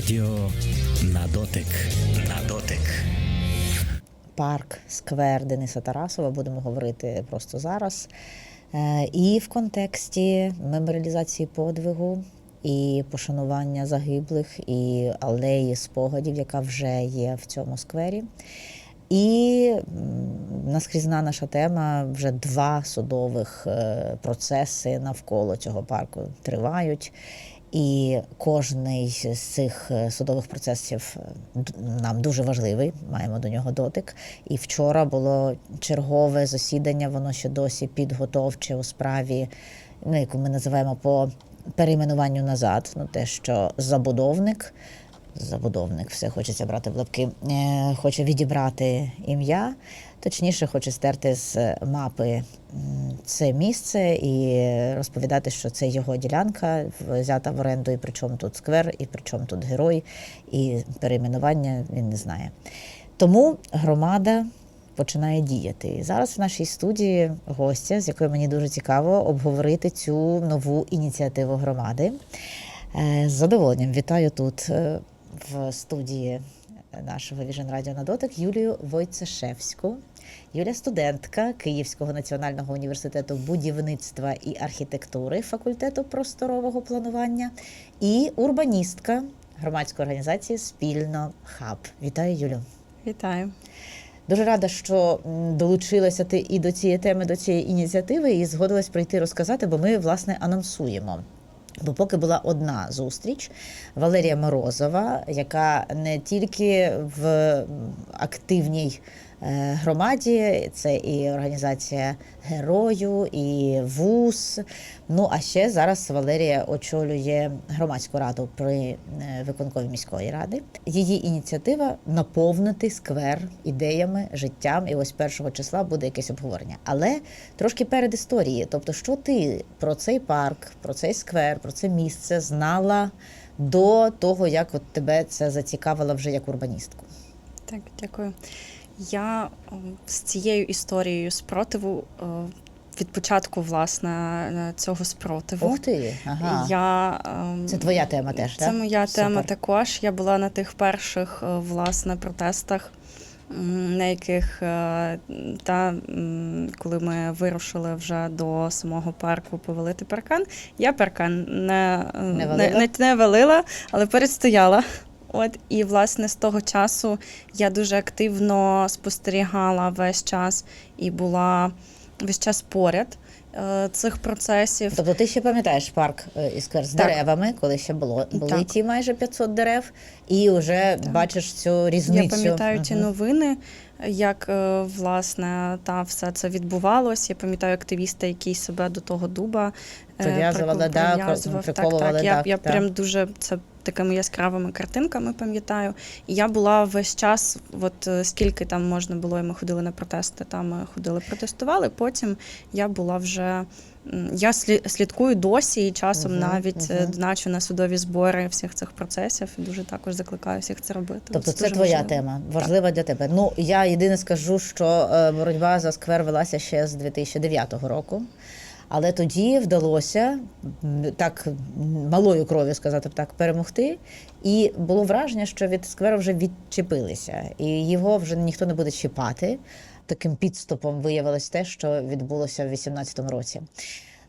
Радіо на дотик. На дотик. парк, сквер Дениса Тарасова, будемо говорити просто зараз. Е, І в контексті меморіалізації подвигу, і пошанування загиблих, і алеї спогадів, яка вже є в цьому сквері. І наскрізна наша тема вже два судових е, процеси навколо цього парку тривають. І кожний з цих е, судових процесів е, нам дуже важливий, маємо до нього дотик. І вчора було чергове засідання, воно ще досі підготовче у справі, ну, яку ми називаємо по перейменуванню назад. Ну, те, що забудовник, забудовник, все хочеться брати в лапки, е, хоче відібрати ім'я, точніше, хоче стерти з мапи це місце і розповідати, що це його ділянка, взята в оренду, і при чому тут сквер, і при чому тут герой, і перейменування він не знає. Тому громада починає діяти. І зараз в нашій студії гостя, з якою мені дуже цікаво обговорити цю нову ініціативу громади. Е, З задоволенням вітаю тут е, в студії нашого Vision Radio на дотик Юлію Войцешевську. Юля студентка Київського національного університету будівництва і архітектури факультету просторового планування і урбаністка громадської організації Спільно Хаб. Вітаю, Юлю. Вітаю. Дуже рада, що долучилася ти і до цієї теми, до цієї ініціативи, і згодилась прийти розказати, бо ми власне анонсуємо. Бо поки була одна зустріч Валерія Морозова, яка не тільки в активній громаді, це і організація Герою, і ВУЗ. Ну а ще зараз Валерія очолює громадську раду при е, виконкові міської ради. Її ініціатива наповнити сквер ідеями, життям. І ось першого числа буде якесь обговорення. Але трошки перед історії. Тобто, що ти про цей парк, про цей сквер, про це місце знала до того, як от тебе це зацікавило вже як урбаністку. Так, дякую. Я з цією історією спротиву від початку власне е, цього спротиву. Ух ти, ага. Я, Це твоя тема теж, Це так? моя Супер. тема також. Я була на тих перших е, власне протестах, на яких е, та коли ми вирушили вже до самого парку повалити паркан. Я паркан не, е, Не не, не, не валила, але перестояла. От і власне з того часу я дуже активно спостерігала весь час і була весь час поряд е, цих процесів. Тобто ти ще пам'ятаєш парк із сквер з Так. деревами, коли ще було були Так. ті майже 500 дерев, і вже Так. бачиш цю різницю. Я пам'ятаю ті Мгм. новини, як е, власне та все це відбувалось. Я пам'ятаю активіста, який себе до того дуба е, Прив'язували, прикол- да. Так, так. Я, так, я так. прям дуже це такими яскравими картинками пам'ятаю. І я була весь час, от е, скільки там можна було, і ми ходили на протести, там ми ходили, протестували. Потім я була вже. Я слі- слідкую досі і часом Мгм, навіть мгм. доначу на судові збори всіх цих процесів. І дуже також закликаю всіх це робити. Тобто це дуже твоя важливо. тема, важлива для тебе. Ну я єдине скажу, що е, боротьба за сквер велася ще з 2009 року. Але тоді вдалося так малою кров'ю сказати б так перемогти. І було враження, що від скверу вже відчепилися, і його вже ніхто не буде чіпати. Таким підступом виявилось те, що відбулося в 2018 році.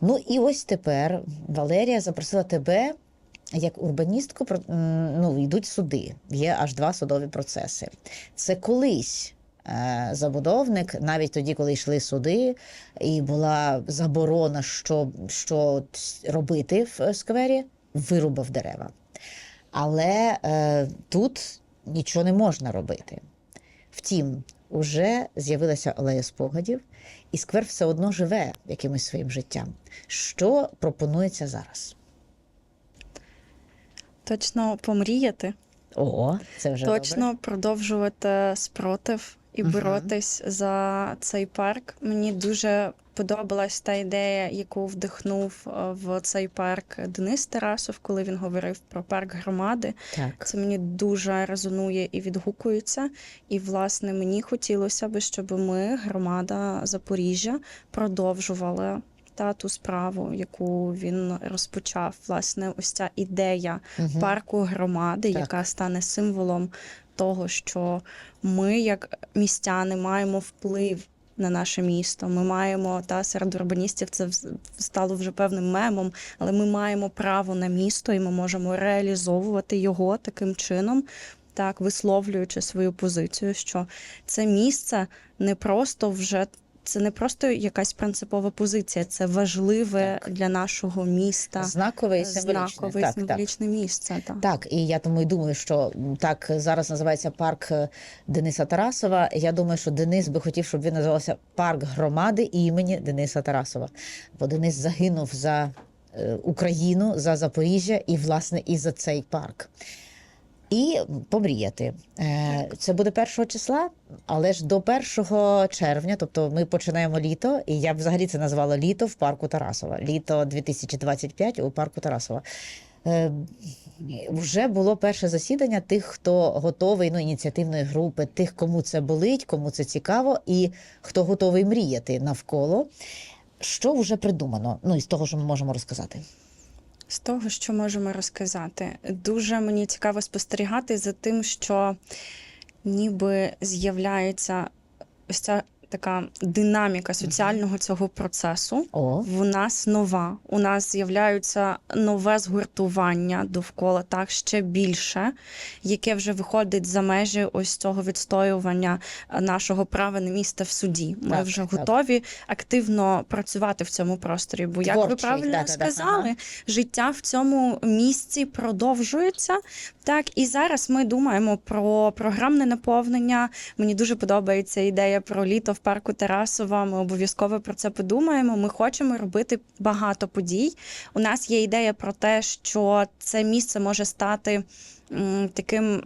Ну і ось тепер Валерія запросила тебе як урбаністку. Ну, йдуть суди. Є аж два судові процеси. Це колись. е, Забудовник, навіть тоді, коли йшли суди, і була заборона, що, що робити в сквері, вирубав дерева. Але е, тут нічого не можна робити. Втім, уже з'явилася алея спогадів, і сквер все одно живе якимось своїм життям. Що пропонується зараз? Точно помріяти, О, це вже точно добре. продовжувати спротив і Мгм. боротись за цей парк. Мені дуже подобалась та ідея, яку вдихнув е, в цей парк Денис Тарасов, коли він говорив про парк громади. Так. Це мені дуже резонує і відгукується. І, власне, мені хотілося би, щоб ми, громада Запоріжжя, продовжували та ту справу, яку він розпочав. Власне, ось ця ідея Мгм. парку громади, Так. яка стане символом того, що ми, як містяни, маємо вплив. На наше місто ми маємо та серед урбаністів це стало вже певним мемом, але ми маємо право на місто, і ми можемо реалізовувати його таким чином, так висловлюючи свою позицію, що це місце не просто вже це не просто якась принципова позиція, це важливе для нашого міста Знакове і символічне. знакове так, так. місце. Так. Так, і я тому й думаю, що так зараз називається парк е, Дениса Тарасова. Я думаю, що Денис би хотів, щоб він називався парк громади імені Дениса Тарасова. Бо Денис загинув за е, Україну, за Запоріжжя і, власне, і за цей парк. І помріяти. Е, Це буде першого числа, але ж до 1 червня, тобто ми починаємо літо, і я б взагалі це назвала літо в парку Тарасова. Літо 2025 у парку Тарасова. Е, Вже було перше засідання тих, хто готовий, ну, ініціативної групи, тих, кому це болить, кому це цікаво, і хто готовий мріяти навколо. Що вже придумано? Ну, із того, що ми можемо розказати. З того, що можемо розказати, дуже мені цікаво спостерігати за тим, що ніби з'являється ось ця така динаміка соціального цього процесу. О, В нас нова. У нас з'являється нове згуртування довкола так ще більше, яке вже виходить за межі ось цього відстоювання е, нашого права на місце в суді. Ми Так, вже так. готові активно працювати в цьому просторі. Бо, як ви правильно да-да-да, сказали, життя в цьому місці продовжується. Так, і зараз ми думаємо про програмне наповнення. Мені дуже подобається ідея про літо в парку Тарасова. Ми обов'язково про це подумаємо. Ми хочемо робити багато подій. У нас є ідея про те, що це місце може стати. Таким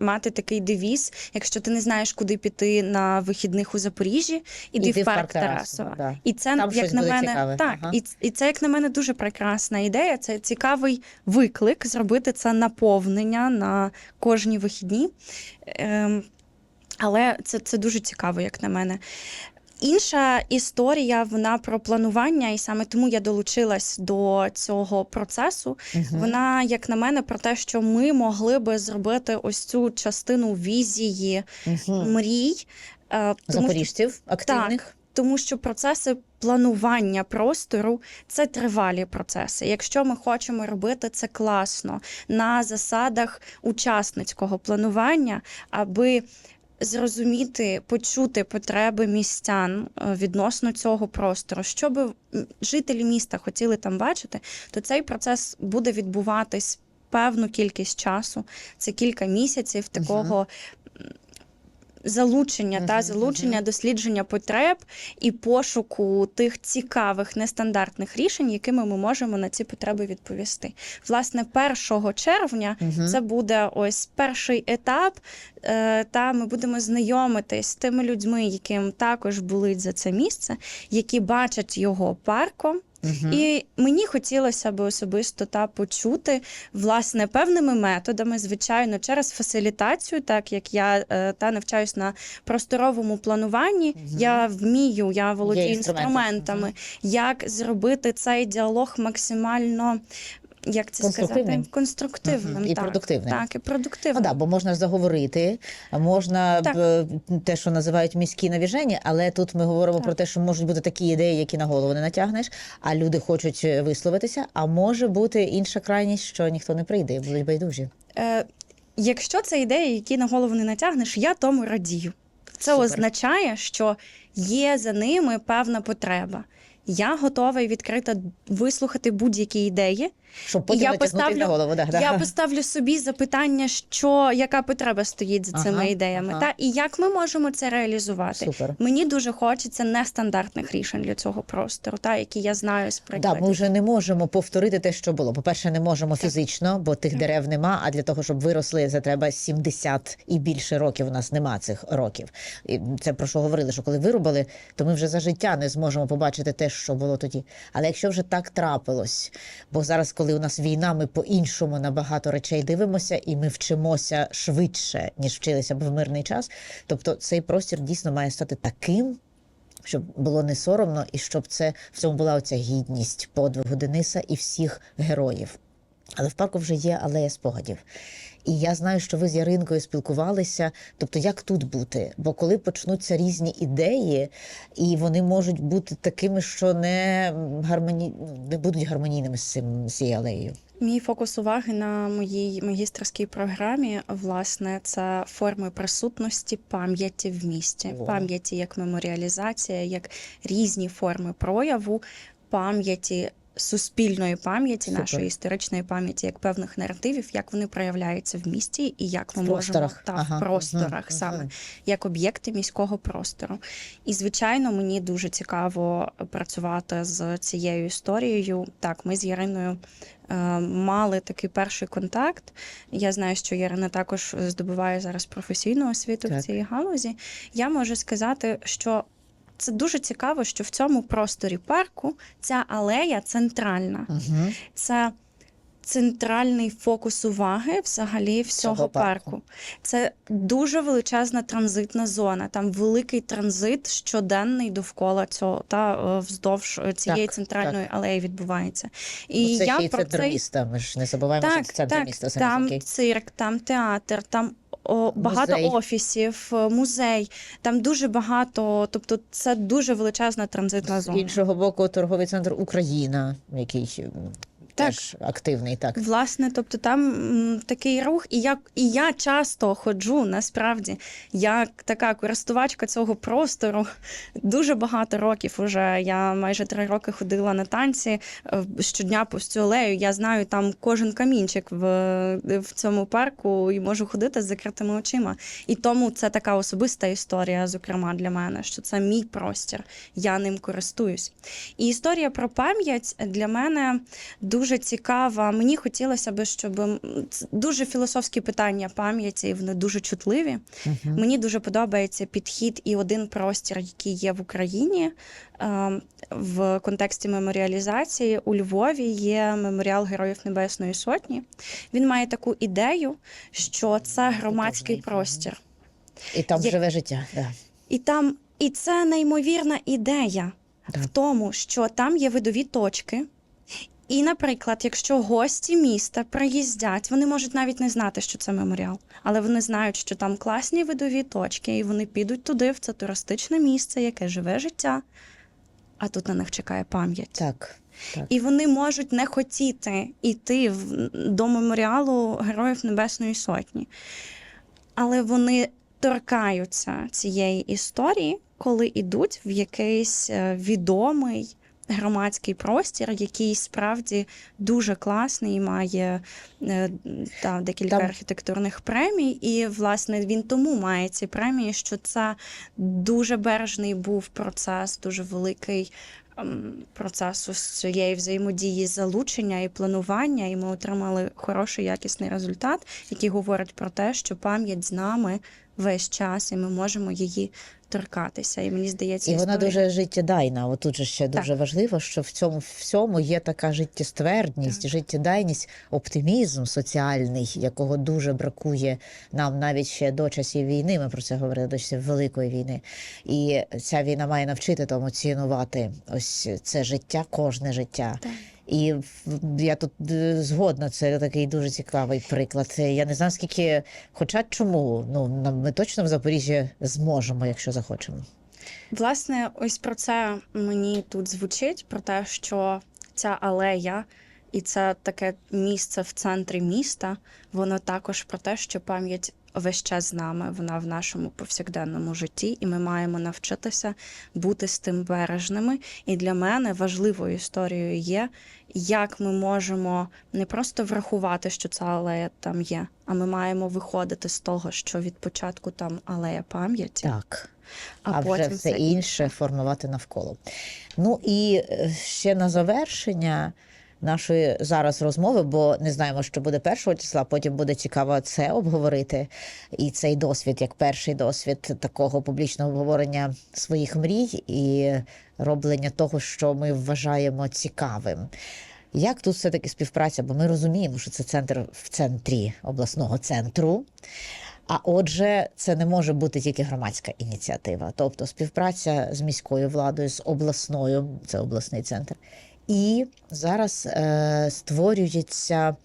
мати такий девіз, якщо ти не знаєш, куди піти на вихідних у Запоріжжі, іди, Іди в парк Тарасова. да. І це Там як на мене цікаве. так, Ага. і, і це як на мене дуже прекрасна ідея. Це цікавий виклик зробити це наповнення на кожні вихідні. Ем, але це, це дуже цікаво, як на мене. Інша історія вона про планування, і саме тому я долучилась до цього процесу. Мгм. Вона, як на мене, про те, що ми могли би зробити ось цю частину візії Мгм. мрій. е, тому Запоріжців активних. тому що процеси планування простору це тривалі процеси. Якщо ми хочемо робити це класно на засадах учасницького планування, аби зрозуміти, почути потреби містян е, відносно цього простору, що би жителі міста хотіли там бачити, то цей процес буде відбуватись певну кількість часу. Це кілька місяців такого. Залучення Мгм, та залучення дослідження потреб і пошуку тих цікавих нестандартних рішень, якими ми можемо на ці потреби відповісти. Власне, 1 червня Мгм. це буде ось перший етап, е, та ми будемо знайомитись з тими людьми, яким також болить за це місце, які бачать його парком. Мгм. І мені хотілося би особисто та почути власне певними методами, звичайно, через фасилітацію, так як я е, та навчаюсь на просторовому плануванні. угу. Я вмію, я володію інструментами, угу. як зробити цей діалог максимально. Як це сказати? Конструктивним Мгм. І так, продуктивним. Так, і Ну, продуктивним. да, бо можна ж заговорити, можна Так. б, те, що називають міські навіження, але тут ми говоримо Так. про те, що можуть бути такі ідеї, які на голову не натягнеш, а люди хочуть висловитися. А може бути інша крайність, що ніхто не прийде, будуть байдужі. Е, якщо це ідеї, які на голову не натягнеш, я тому радію. Це Супер. означає, що є за ними певна потреба. Я готова і відкрита вислухати будь-які ідеї. Щоб потім я поставлю- на голову. Да, да. Я поставлю собі запитання, що яка потреба стоїть за цими Ага, ідеями, ага. та і як ми можемо це реалізувати. Супер. Мені дуже хочеться нестандартних рішень для цього простору, та які я знаю з Да, ми вже не можемо повторити те, що було. По-перше, не можемо фізично, бо тих дерев нема. А для того, щоб виросли, це треба 70 і більше років. У нас нема цих років. І це про що говорили, що коли вирубали, то ми вже за життя не зможемо побачити те, що було тоді. Але якщо вже так трапилось, бо зараз, коли у нас війна, ми по-іншому на багато речей дивимося, і ми вчимося швидше, ніж вчилися б в мирний час. Тобто цей простір дійсно має стати таким щоб було не соромно, і щоб це в цьому була оця гідність подвигу Дениса і всіх героїв. Але в парку вже є алея спогадів. І я знаю, що ви з Яринкою спілкувалися. Тобто, як тут бути? Бо коли почнуться різні ідеї, і вони можуть бути такими, що не гармоні... не будуть гармонійними з цим з цією алеєю. Мій фокус уваги на моїй магістерській програмі, власне, це форми присутності пам'яті в місті, О. пам'яті як меморіалізація, як різні форми прояву пам'яті. Суспільної пам'яті, Супер. нашої історичної пам'яті, як певних наративів, як вони проявляються в місті, і як ми В можемо просторах. та Ага, в просторах мгм, саме як об'єкти міського простору. І звичайно, мені дуже цікаво працювати з цією історією. Так, ми з Яриною е, мали такий перший контакт. Я знаю, що Ярина також здобуває зараз професійну освіту Так. в цій галузі. Я можу сказати, що це дуже цікаво, що в цьому просторі парку ця алея центральна. Угу. Це центральний фокус уваги взагалі всього Цього парку. парку. Це дуже величезна транзитна зона. Там великий транзит щоденний довкола цього та е, вздовж е, цієї Так, центральної алеї відбувається. І це я ще про центр цей міста. Ми ж не забуваємо, що це центр так, міста там цирк, там театр, там о, багато Музей. офісів, е, музей. Там дуже багато. Тобто, це дуже величезна транзитна З іншого боку, торговий центр Україна, який Так. теж активний. Так. Власне, тобто там м, такий рух, і я, і я часто ходжу насправді як така користувачка цього простору. Дуже багато років уже. Я майже три роки ходила на танці е, щодня по цю алею. Я знаю там кожен камінчик в, в цьому парку і можу ходити з закритими очима. І тому це така особиста історія, зокрема для мене, що це мій простір. Я ним користуюсь. І історія про пам'ять для мене дуже цікава. Мені хотілося б, щоб це дуже філософські питання пам'яті, і вони дуже чутливі. Мгм. Мені дуже подобається підхід і один простір, який є в Україні в контексті меморіалізації. У Львові є меморіал Героїв Небесної Сотні. Він має таку ідею, що це громадський простір. І там Як- живе життя. Да. І там, і це неймовірна ідея Да. в тому, що там є видові точки. І, наприклад, якщо гості міста приїздять, вони можуть навіть не знати, що це меморіал, але вони знають, що там класні видові точки, і вони підуть туди, в це туристичне місце, яке живе життя, а тут на них чекає пам'ять. Так. так. І вони можуть не хотіти йти до меморіалу Героїв Небесної Сотні. Але вони торкаються цієї історії, коли йдуть в якийсь е, відомий громадський простір, який справді дуже класний і має е, та, декілька Там- архітектурних премій. І, власне, він тому має ці премії, що це дуже бережний був процес, дуже великий ем, процесу цієї взаємодії залучення і планування, і ми отримали хороший якісний результат, який говорить про те, що пам'ять з нами весь час, і ми можемо її торкатися. І мені здається, І вона історія- дуже життєдайна. Отут же ще Так. дуже важливо, що в цьому всьому є така життєствердність, Так. життєдайність, оптимізм соціальний, якого дуже бракує нам навіть ще до часів війни. Ми про це говорили до часів Великої війни. І ця війна має навчити тому цінувати ось це життя, кожне життя. Так. І я тут е, згодна, це такий дуже цікавий приклад. Е, Я не знаю, скільки, хоча чому, ну ми точно в Запоріжжі зможемо, якщо захочемо. Власне, ось про це мені тут звучить: про те, що ця алея і це таке місце в центрі міста, воно також про те, що пам'ять весь час з нами, вона в нашому повсякденному житті, і ми маємо навчитися бути з тим бережними. І для мене важливою історією є, як ми можемо не просто врахувати, що ця алея там є, а ми маємо виходити з того, що від початку там алея пам'яті. Так. А а, вже потім все це інше формувати навколо. Ну і е, ще на завершення нашої зараз розмови, бо не знаємо, що буде першого числа. Потім буде цікаво це обговорити. І цей досвід, як перший досвід такого публічного обговорення своїх мрій і роблення того, що ми вважаємо цікавим. Як тут все таки співпраця? Бо ми розуміємо, що це центр в центрі обласного центру. А отже, це не може бути тільки громадська ініціатива, тобто співпраця з міською владою, з обласною, це обласний центр. І зараз е, створюється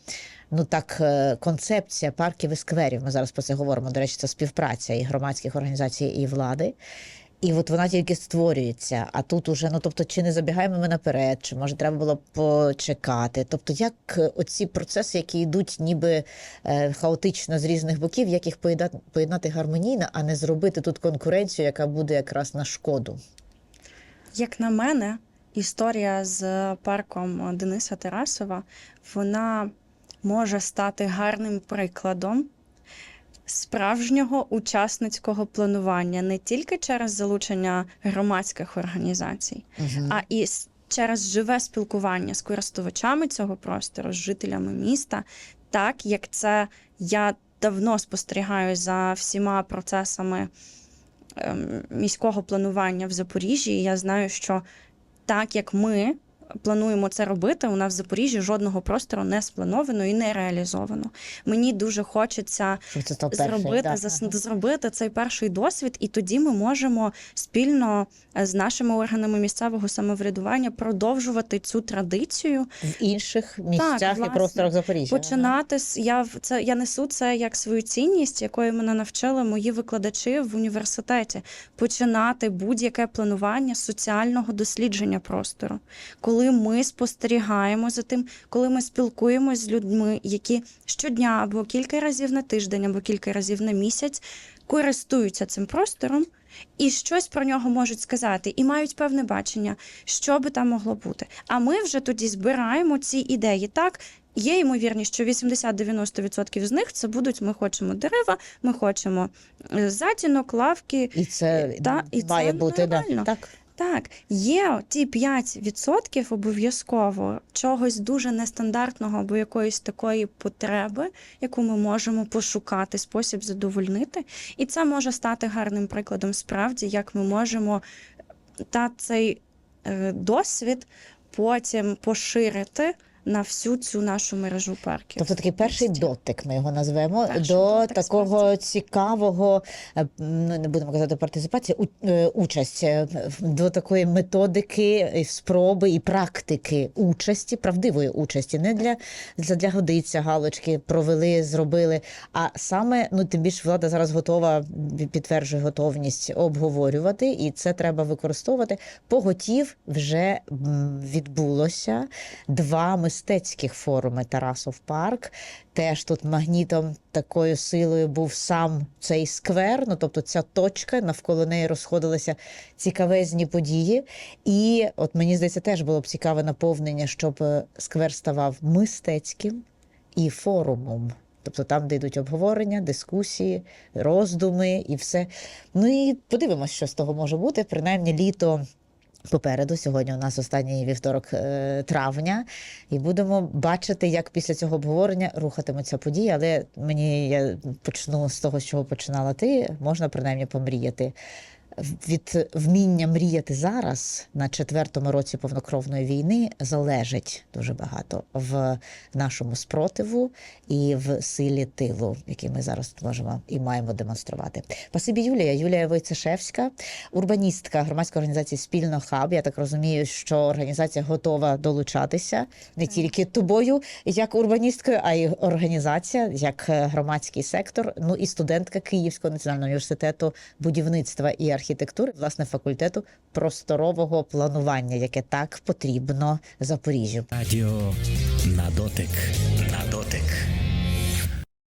ну так е, концепція парків і скверів. Ми зараз про це говоримо. До речі, це співпраця і громадських організацій, і влади. І от вона тільки створюється. А тут уже, ну тобто, чи не забігаємо ми наперед, чи може треба було почекати. Тобто, як е, оці процеси, які йдуть ніби е, хаотично з різних боків, як їх поєднати, поєднати гармонійно, а не зробити тут конкуренцію, яка буде якраз на шкоду. Як на мене, історія з парком Дениса Тарасова вона може стати гарним прикладом справжнього учасницького планування не тільки через залучення громадських організацій, а і через живе спілкування з користувачами цього простору, з жителями міста, так як це я давно спостерігаю за всіма процесами ем, міського планування в Запоріжжі. І я знаю, що так як ми плануємо це робити, у нас в Запоріжжі жодного простору не сплановано і не реалізовано. Мені дуже хочеться це став перший, зробити, да. зас- зробити цей перший досвід, і тоді ми можемо спільно е, з нашими органами місцевого самоврядування продовжувати цю традицію. в інших місцях і власне. просторах Запоріжжя. Починати з я це я несу це як свою цінність, якої мене навчили мої викладачі в університеті. Починати будь-яке планування соціального дослідження простору, коли ми спостерігаємо за тим, коли ми спілкуємось з людьми, які щодня або кілька разів на тиждень, або кілька разів на місяць користуються цим простором. І щось про нього можуть сказати, і мають певне бачення, що би там могло бути. А ми вже тоді збираємо ці ідеї. Так, є ймовірність, що 80-90% з них це будуть: ми хочемо дерева, ми хочемо е, затінок, лавки. І це Та, і це має бути да. так. Так, є ті 5% обов'язково чогось дуже нестандартного або якоїсь такої потреби, яку ми можемо пошукати, спосіб задовольнити. І це може стати гарним прикладом справді, як ми можемо та цей е, досвід потім поширити на всю цю нашу мережу парків. Тобто такий перший Місті. дотик, ми його назвемо, Перший до дотик, такого справді. цікавого, е, ну не будемо казати партизипації, е, участь е, до такої методики, спроби і практики участі, правдивої участі, не для, для, для годиться галочки, провели, зробили. А саме, ну тим більше влада зараз готова, підтверджує готовність обговорювати, і це треба використовувати. Поготів вже відбулося два мистецьких форуми Тарасов Парк. Теж тут магнітом такою силою був сам цей сквер, ну тобто ця точка, навколо неї розходилися цікавезні події. І от мені здається, теж було б цікаве наповнення, щоб е, сквер ставав мистецьким і форумом. Тобто там, де йдуть обговорення, дискусії, роздуми і все. Ну і подивимось, що з того може бути. Принаймні, літо Попереду сьогодні у нас останній вівторок е, травня, і будемо бачити, як після цього обговорення рухатимуться події. Але мені я почну з того, з чого починала ти. Можна принаймні помріяти. Від вміння мріяти зараз на четвертому році повнокровної війни залежить дуже багато в нашому спротиву і в силі тилу, який ми зараз можемо і маємо демонструвати. Спасибі, Юлія. Юлія Войцешевська, урбаністка громадської організації Спільно хаб. Я так розумію, що організація готова долучатися не тільки тобою, як урбаністкою, а й організація, як громадський сектор. Ну і студентка Київського національного університету будівництва і архітектури, власне, факультету просторового планування, яке так потрібно Запоріжжю. Радіо на дотик. На дотик.